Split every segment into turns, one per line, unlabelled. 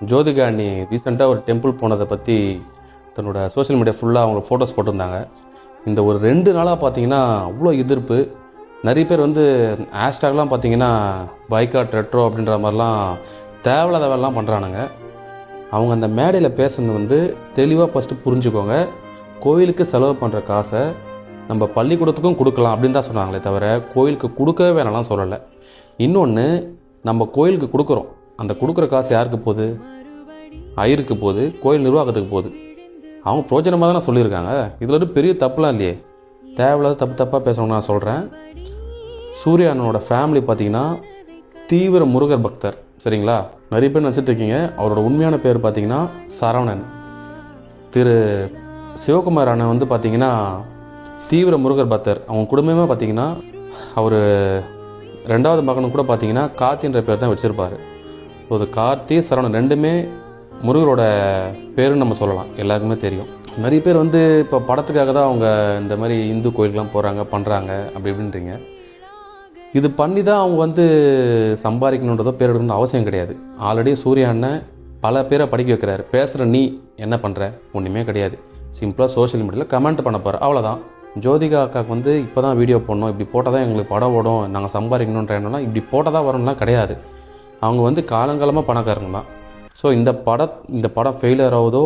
ஜோதிகா அண்ணி ரீசெண்டாக ஒரு டெம்பிள் போனதை பற்றி தன்னோட சோஷியல் மீடியா ஃபுல்லாக அவங்க ஃபோட்டோஸ் போட்டிருந்தாங்க. இந்த ஒரு ரெண்டு நாளாக பார்த்தீங்கன்னா அவ்வளோ எதிர்ப்பு. நிறைய பேர் வந்து ஹேஷ்டாக்லாம் பார்த்தீங்கன்னா பைக்காட் ரெட்ரோ அப்படின்ற மாதிரிலாம் தேவையில்லாத வேலைலாம் பண்ணுறானுங்க அவங்க அந்த மேடையில் பேசுனது வந்து தெளிவாக ஃபஸ்ட்டு புரிஞ்சுக்கோங்க. கோயிலுக்கு செலவு பண்ணுற காசை நம்ம பள்ளிக்கூடத்துக்கும் கொடுக்கலாம் அப்படின்னு தான் சொன்னாங்களே தவிர கோயிலுக்கு கொடுக்கவே வேணாம்லாம் சொல்லலை. இன்னொன்று நம்ம கோயிலுக்கு கொடுக்குறோம். அந்த கொடுக்குற காசு யாருக்கு போகுது? ஐயருக்கு போகுது கோயில் நிர்வாகத்துக்கு போகுது. அவங்க பிரோஜனமாக தானே சொல்லியிருக்காங்க. இதில் ஒரு பெரிய தப்புலாம் இல்லையே. தேவையில்லாத தப்பு தப்பாக பேசணும்னு நான் சொல்கிறேன் சூர்யா அண்ணனோட ஃபேமிலி பார்த்தீங்கன்னா தீவிர முருகர் பக்தர். சரிங்களா? நிறைய பேர் நினச்சிட்டு இருக்கீங்க. அவரோட உண்மையான பேர் பார்த்தீங்கன்னா சரவணன். திரு சிவகுமார் அண்ணன் வந்து பார்த்தீங்கன்னா தீவிர முருகர் பக்தர். அவங்க குடும்பமே பார்த்தீங்கன்னா அவர் ரெண்டாவது மகனும் கூட பார்த்தீங்கன்னா காத்தின்ற பேர் தான் வச்சுருப்பார். ஸோ அது கார்த்தி சரவணன் ரெண்டுமே முருகரோட பேருன்னு நம்ம சொல்லலாம். எல்லாருக்குமே தெரியும். நிறைய பேர் வந்து இப்போ படத்துக்காக தான் அவங்க இந்த மாதிரி இந்து கோயிலுக்கெலாம் போகிறாங்க பண்ணுறாங்க அப்படி இப்படின்றீங்க. இது பண்ணி தான் அவங்க வந்து சம்பாதிக்கணுன்றதோ பேர் எடுக்கணும்னு அவசியம் கிடையாது. ஆல்ரெடி சூர்யா அண்ணன் பல பேரை படிக்க வைக்கிறாரு. பேசுகிற நீ என்ன பண்ணுற ஒன்றுமே கிடையாது. சிம்பிளாக சோஷியல் மீடியாவில் கமெண்ட் பண்ண போகிற அவ்வளோதான் ஜோதிகா அக்காவுக்கு வந்து இப்போ தான் வீடியோ போடணும். இப்படி போட்டால் தான் எங்களுக்கு படம் ஓடும். நாங்கள் சம்பாதிக்கணுன்ற எண்ணம்லாம் இப்படி போட்டால் தான் வரணும்லாம் கிடையாது. அவங்க வந்து காலங்காலமாக பணக்காரங்க தான். ஸோ இந்த படம் இந்த படம் ஃபெயிலியர் ஆகுதோ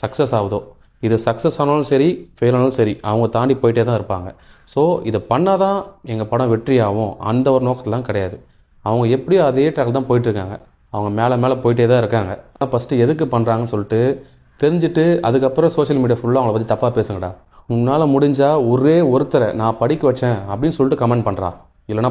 சக்ஸஸ் ஆகுதோ இது சக்ஸஸ் ஆனாலும் சரி ஃபெயில் ஆனாலும் சரி அவங்க தாண்டி போயிட்டே தான் இருப்பாங்க. ஸோ இதை பண்ணால் தான் எங்கள் படம் வெற்றி ஆகும் அந்த ஒரு நோக்கத்துலாம் கிடையாது. அவங்க எப்படியோ அதே ட்ராக் தான் போயிட்டுருக்காங்க. அவங்க மேலே மேலே போயிட்டே தான் இருக்காங்க. ஆனால் ஃபஸ்ட்டு எதுக்கு பண்ணுறாங்கன்னு சொல்லிட்டு தெரிஞ்சுட்டு அதுக்கப்புறம் சோஷியல் மீடியா ஃபுல்லாக அவங்கள பற்றி தப்பாக பேசுங்கடா. உன்னால் முடிஞ்சால் ஒரே ஒருத்தரை நான் படிக்க வச்சேன் அப்படின்னு சொல்லிட்டு கமெண்ட் பண்ணுறா இல்லைனா